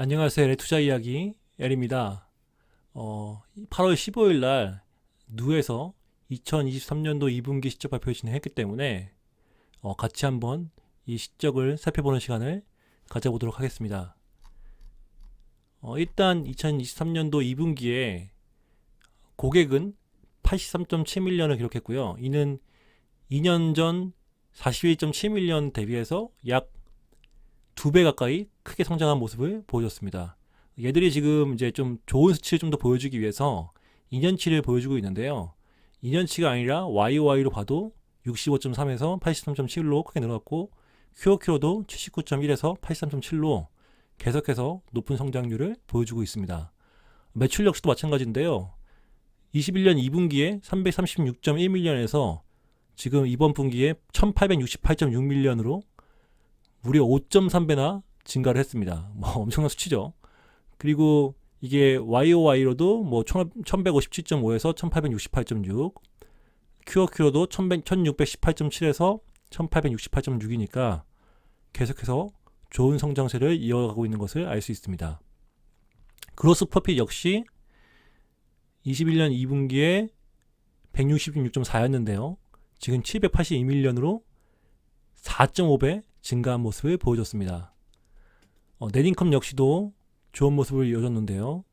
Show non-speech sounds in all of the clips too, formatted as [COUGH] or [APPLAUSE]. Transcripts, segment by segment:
안녕하세요. LA 투자 이야기 엘입니다. 어, 8월 15일 날 누에서 2023년도 2분기 실적 발표 진행했기 때문에 어, 같이 한번 이 실적을 살펴보는 시간을 가져보도록 하겠습니다. 어, 일단 2023년도 2분기에 고객은 83.7밀리언을 기록했고요. 이는 2년 전 41.7밀리언 대비해서 약 두 배 가까이 크게 성장한 모습을 보여줬습니다. 얘들이 지금 이제 좀 좋은 수치를 좀 더 보여주기 위해서 2년치를 보여주고 있는데요. 2년치가 아니라 YOY로 봐도 65.3에서 83.7로 크게 늘어났고 QOQ로도 79.1에서 83.7로 계속해서 높은 성장률을 보여주고 있습니다. 매출 역시도 마찬가지인데요. 21년 2분기에 336.1밀리언에서 지금 이번 분기에 1868.6밀리언으로 무려 5.3배나 증가를 했습니다. 뭐 [LAUGHS] 엄청난 수치죠. 그리고 이게 YOY로도 뭐 1157.5에서 1868.6, QOQ로도 1618.7에서 1868.6이니까 계속해서 좋은 성장세를 이어가고 있는 것을 알 수 있습니다. 그로스 프로핏 역시 21년 2분기에 166.4였는데요. 지금 782밀리언으로 4.5배 증가한 모습을 보여줬습니다. 어, 넷인컴 역시도 좋은 모습을 이어졌는데요.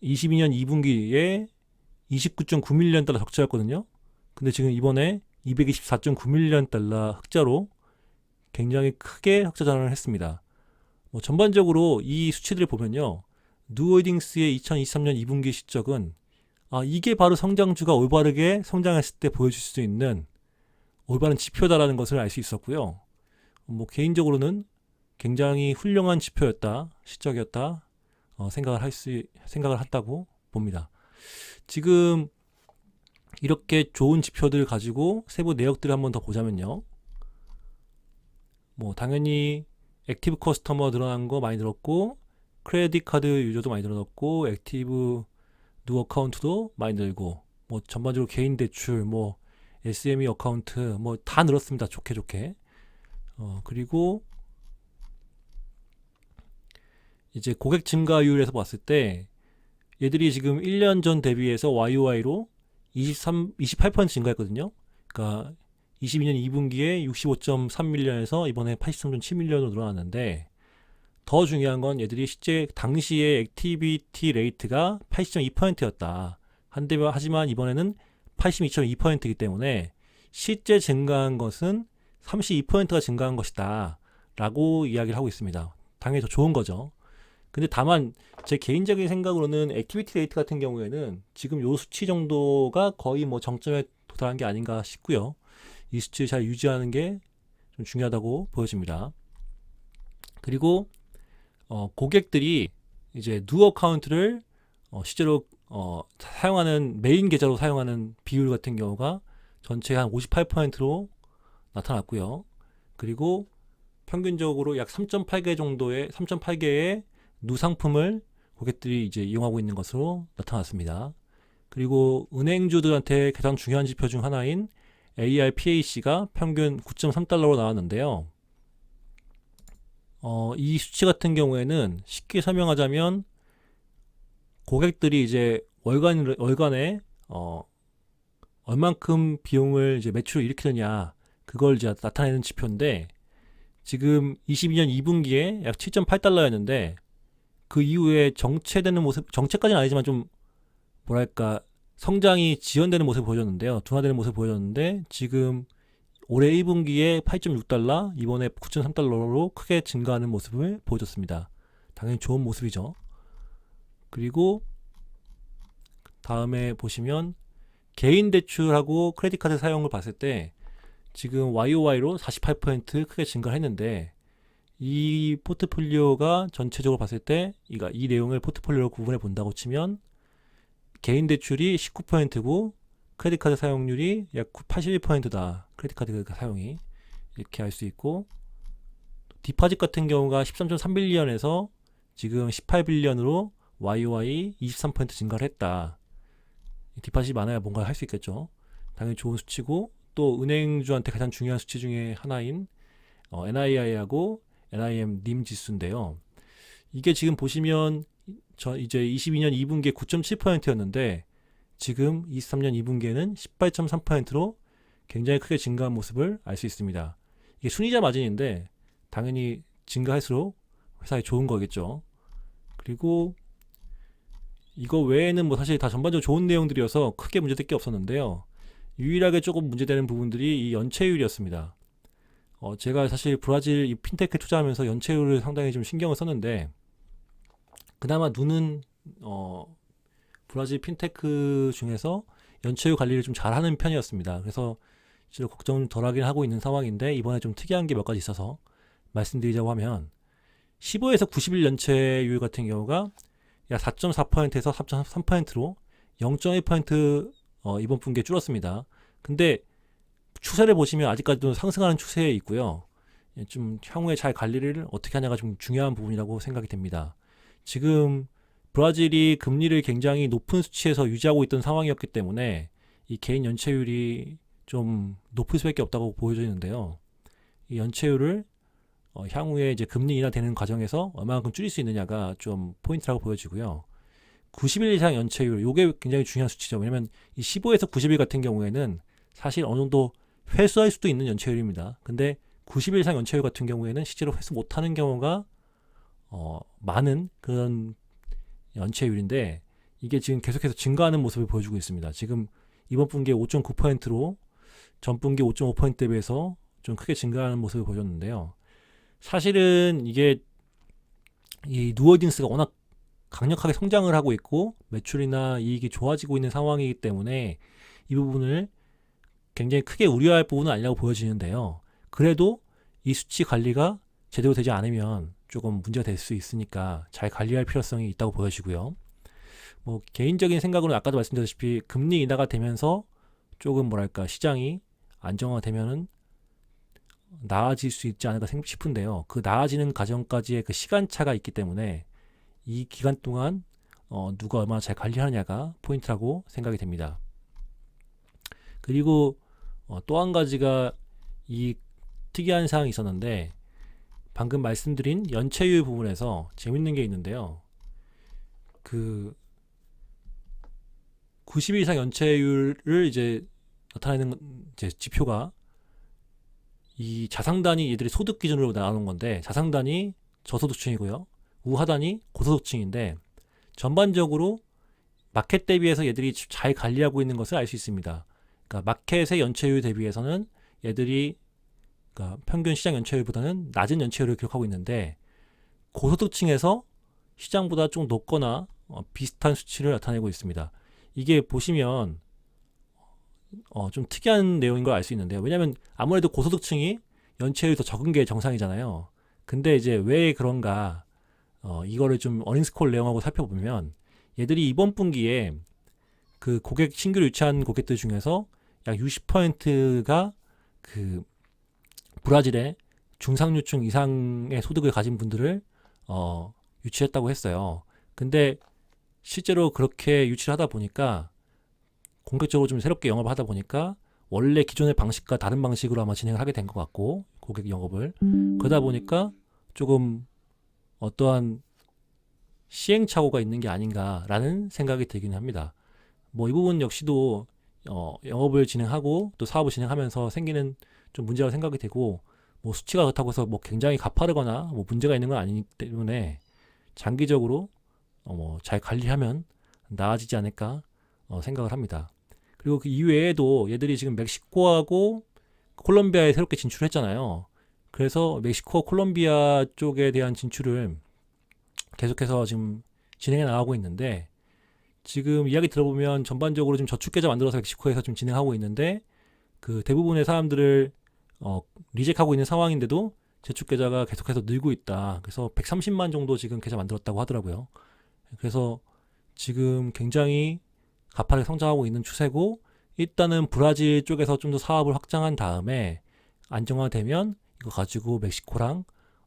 22년 2분기에 29.9밀리언 달러 적자였거든요. 근데 지금 이번에 224.9밀리언 달러 흑자로 굉장히 크게 흑자 전환을 했습니다. 뭐 전반적으로 이 수치들을 보면요. 누홀딩스의 2023년 2분기 실적은 아, 이게 바로 성장주가 올바르게 성장했을 때 보여줄 수 있는 올바른 지표다라는 것을 알 수 있었고요. 뭐 개인적으로는 굉장히 훌륭한 지표였다, 실적이었다 어, 생각을 할 수 생각을 했다고 봅니다. 지금 이렇게 좋은 지표들 가지고 세부 내역들을 한번 더 보자면요. 뭐 당연히 액티브 커스터머 늘어난 거 많이 늘었고 크레딧 카드 유저도 많이 늘어났고 액티브 누 어카운트도 많이 늘고 뭐 전반적으로 개인 대출 뭐 SME 어카운트 뭐 다 늘었습니다. 좋게 좋게. 어 그리고 이제 고객 증가율에서 봤을 때 얘들이 지금 1년 전 대비해서 YOY로 23 28% 증가했거든요. 그러니까 22년 2분기에 65.3밀리언에서 이번에 83.7밀리언으로 늘어났는데 더 중요한 건 얘들이 실제 당시의 액티비티 레이트가 80.2%였다. 한데 하지만 이번에는 82.2%이기 때문에 실제 증가한 것은 32%가 증가한 것이다. 라고 이야기를 하고 있습니다. 당연히 더 좋은 거죠. 근데 다만 제 개인적인 생각으로는 액티비티 레이트 같은 경우에는 지금 요 수치 정도가 거의 뭐 정점에 도달한 게 아닌가 싶고요. 이 수치를 잘 유지하는 게 좀 중요하다고 보여집니다. 그리고 어, 고객들이 이제 누 어카운트를 어, 실제로 어, 사용하는 메인 계좌로 사용하는 비율 같은 경우가 전체 한 58%로 나타났고요. 그리고 평균적으로 약 3.8개 정도의 3.8개의 누 상품을 고객들이 이제 이용하고 있는 것으로 나타났습니다. 그리고 은행주들한테 가장 중요한 지표 중 하나인 ARPAC가 평균 9.3달러로 나왔는데요. 어, 이 수치 같은 경우에는 쉽게 설명하자면 고객들이 이제 월간 월간에 어, 얼만큼 비용을 이제 매출을 일으키느냐 그걸 이제 나타내는 지표인데 지금 22년 2분기에 약 7.8달러였는데 그 이후에 정체되는 모습 정체까지는 아니지만 좀 뭐랄까 성장이 지연되는 모습을 보여줬는데요. 둔화되는 모습을 보여줬는데 지금 올해 1분기에 8.6달러, 이번에 9.3달러로 크게 증가하는 모습을 보여줬습니다. 당연히 좋은 모습이죠. 그리고 다음에 보시면 개인 대출하고 크레딧 카드 사용을 봤을 때 지금 YOY로 48% 크게 증가했는데 이 포트폴리오가 전체적으로 봤을 때 이가 이 내용을 포트폴리오로 구분해 본다고 치면 개인 대출이 19%고 크레딧 카드 사용률이 약 81%다. 크레딧 카드 사용이 이렇게 알 수 있고 디파짓 같은 경우가 13.3빌리언에서 지금 18빌리언으로 YOY 23% 증가를 했다. 디파짓이 많아야 뭔가 할 수 있겠죠. 당연히 좋은 수치고 또 은행주한테 가장 중요한 수치 중에 하나인 어, NII하고 NIM 님 지수인데요. 이게 지금 보시면 저 이제 22년 2분기에 9.7%였는데 지금 23년 2분기에는 18.3%로 굉장히 크게 증가한 모습을 알 수 있습니다. 이게 순이자 마진인데 당연히 증가할수록 회사에 좋은 거겠죠. 그리고 이거 외에는 뭐 사실 다 전반적으로 좋은 내용들이어서 크게 문제될 게 없었는데요. 유일하게 조금 문제되는 부분들이 이 연체율이었습니다. 어, 제가 사실 브라질 이 핀테크 투자하면서 연체율을 상당히 좀 신경을 썼는데 그나마 눈은 어, 브라질 핀테크 중에서 연체율 관리를 좀 잘하는 편이었습니다. 그래서 실제로 걱정 좀 덜하긴 하고 있는 상황인데 이번에 좀 특이한 게 몇 가지 있어서 말씀드리자고 하면 15에서 90일 연체율 같은 경우가 약 4.4%에서 3.3%로 0.1% 어, 이번 분기에 줄었습니다. 근데 추세를 보시면 아직까지도 상승하는 추세에 있고요. 예, 좀 향후에 잘 관리를 어떻게 하냐가 좀 중요한 부분이라고 생각이 됩니다. 지금 브라질이 금리를 굉장히 높은 수치에서 유지하고 있던 상황이었기 때문에 이 개인 연체율이 좀 높을 수밖에 없다고 보여지는데요. 이 연체율을 어, 향후에 이제 금리 인하되는 과정에서 얼마만큼 줄일 수 있느냐가 좀 포인트라고 보여지고요. 90일 이상 연체율, 요게 굉장히 중요한 수치죠. 왜냐면 이 15에서 90일 같은 경우에는 사실 어느 정도 회수할 수도 있는 연체율입니다. 근데 90일 이상 연체율 같은 경우에는 실제로 회수 못하는 경우가 어, 많은 그런 연체율인데 이게 지금 계속해서 증가하는 모습을 보여주고 있습니다. 지금 이번 분기에 5.9%로 전 분기 5.5%에 비해서 좀 크게 증가하는 모습을 보였는데요. 사실은 이게 이 누어딘스가 워낙 강력하게 성장을 하고 있고 매출이나 이익이 좋아지고 있는 상황이기 때문에 이 부분을 굉장히 크게 우려할 부분은 아니라고 보여지는데요. 그래도 이 수치 관리가 제대로 되지 않으면 조금 문제가 될 수 있으니까 잘 관리할 필요성이 있다고 보여지고요. 뭐 개인적인 생각으로는 아까도 말씀드렸다시피 금리 인하가 되면서 조금 뭐랄까 시장이 안정화되면은 나아질 수 있지 않을까 싶은데요. 그 나아지는 과정까지의 그 시간차가 있기 때문에 이 기간 동안 어, 누가 얼마나 잘 관리하느냐가 포인트라고 생각이 됩니다. 그리고 어, 또 한 가지가 이 특이한 사항이 있었는데 방금 말씀드린 연체율 부분에서 재밌는 게 있는데요. 그 90일 이상 연체율을 이제 나타내는 이제 지표가 이 자상단이 얘들이 소득 기준으로 나오는 건데 자상단이 저소득층이고요. 우하단이 고소득층인데 전반적으로 마켓 대비해서 얘들이 잘 관리하고 있는 것을 알 수 있습니다. 그러니까 마켓의 연체율 대비해서는 얘들이 그러니까 평균 시장 연체율보다는 낮은 연체율을 기록하고 있는데 고소득층에서 시장보다 좀 높거나 어, 비슷한 수치를 나타내고 있습니다. 이게 보시면 어, 좀 특이한 내용인 걸 알 수 있는데요. 왜냐하면 아무래도 고소득층이 연체율이 더 적은 게 정상이잖아요. 근데 이제 왜 그런가 어, 이거를 좀 어닝스콜 내용하고 살펴보면 얘들이 이번 분기에 그 고객 신규 유치한 고객들 중에서 약 60%가 그 브라질의 중상류층 이상의 소득을 가진 분들을 어, 유치했다고 했어요. 근데 실제로 그렇게 유치를 하다 보니까 공격적으로 좀 새롭게 영업을 하다 보니까 원래 기존의 방식과 다른 방식으로 아마 진행을 하게 된 것 같고 고객 영업을 그러다 보니까 조금 어떠한 시행착오가 있는 게 아닌가라는 생각이 들긴 합니다. 뭐 이 부분 역시도 어, 영업을 진행하고 또 사업을 진행하면서 생기는 좀 문제라고 생각이 되고 뭐 수치가 그렇다고 해서 뭐 굉장히 가파르거나 뭐 문제가 있는 건 아니기 때문에 장기적으로 어, 뭐 잘 관리하면 나아지지 않을까 어, 생각을 합니다. 그리고 그 이외에도 얘들이 지금 멕시코하고 콜롬비아에 새롭게 진출했잖아요. 그래서 멕시코, 콜롬비아 쪽에 대한 진출을 계속해서 지금 진행해 나가고 있는데 지금 이야기 들어보면 전반적으로 지금 저축계좌 만들어서 멕시코에서 좀 진행하고 있는데 그 대부분의 사람들을 어, 리젝하고 있는 상황인데도 저축계좌가 계속해서 늘고 있다. 그래서 130만 정도 지금 계좌 만들었다고 하더라고요. 그래서 지금 굉장히 가파르게 성장하고 있는 추세고 일단은 브라질 쪽에서 좀 더 사업을 확장한 다음에 안정화되면 이거 가지고 멕시코랑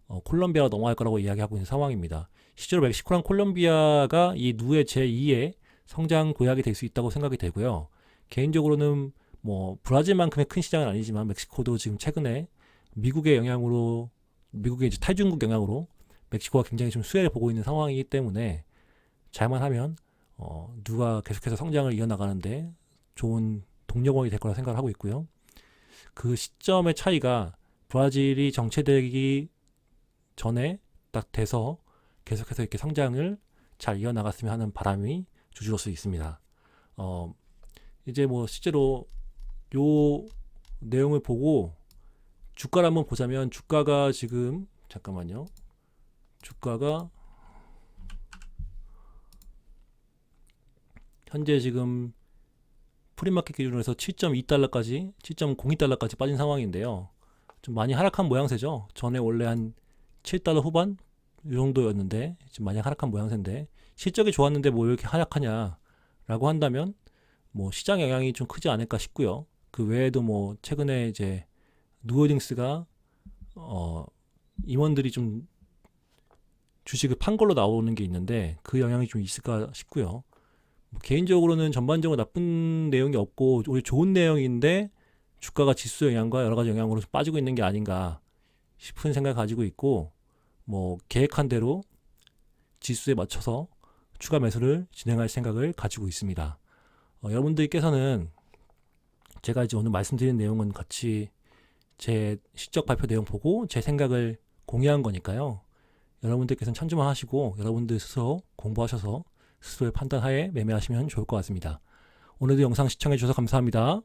어, 콜롬비아가 넘어갈 거라고 이야기하고 있는 상황입니다. 실제로 멕시코랑 콜롬비아가 이 누의 제2의 성장 도약이 될 수 있다고 생각이 되고요. 개인적으로는 뭐 브라질만큼의 큰 시장은 아니지만 멕시코도 지금 최근에 미국의 영향으로 미국의 이제 탈중국 영향으로 멕시코가 굉장히 좀 수혜를 보고 있는 상황이기 때문에 잘만 하면 어, 누가 계속해서 성장을 이어나가는데 좋은 동력원이 될 거라 생각을 하고 있고요. 그 시점의 차이가 브라질이 정체되기 전에 딱 돼서 계속해서 이렇게 성장을 잘 이어나갔으면 하는 바람이 주주로서 있습니다. 어, 이제 뭐 실제로 요 내용을 보고 주가를 한번 보자면 주가가 지금 잠깐만요. 주가가 현재 지금 프리마켓 기준으로 해서 7.2달러까지 7.02달러까지 빠진 상황인데요. 좀 많이 하락한 모양새죠. 전에 원래 한 7달러 후반 이 정도였는데 지금 많이 하락한 모양새인데 실적이 좋았는데 뭐 이렇게 하락하냐라고 한다면 뭐 시장 영향이 좀 크지 않을까 싶고요. 그 외에도 뭐 최근에 이제 누어딩스가 어 임원들이 좀 주식을 판 걸로 나오는 게 있는데 그 영향이 좀 있을까 싶고요. 뭐 개인적으로는 전반적으로 나쁜 내용이 없고 오히려 좋은 내용인데 주가가 지수 영향과 여러 가지 영향으로 좀 빠지고 있는 게 아닌가 싶은 생각 가지고 있고 뭐 계획한 대로 지수에 맞춰서 추가 매수를 진행할 생각을 가지고 있습니다. 어, 여러분들께서는 제가 이제 오늘 말씀드린 내용은 같이 제 실적 발표 내용 보고 제 생각을 공유한 거니까요. 여러분들께서는 참조만 하시고 여러분들 스스로 공부하셔서 스스로의 판단하에 매매하시면 좋을 것 같습니다. 오늘도 영상 시청해 주셔서 감사합니다.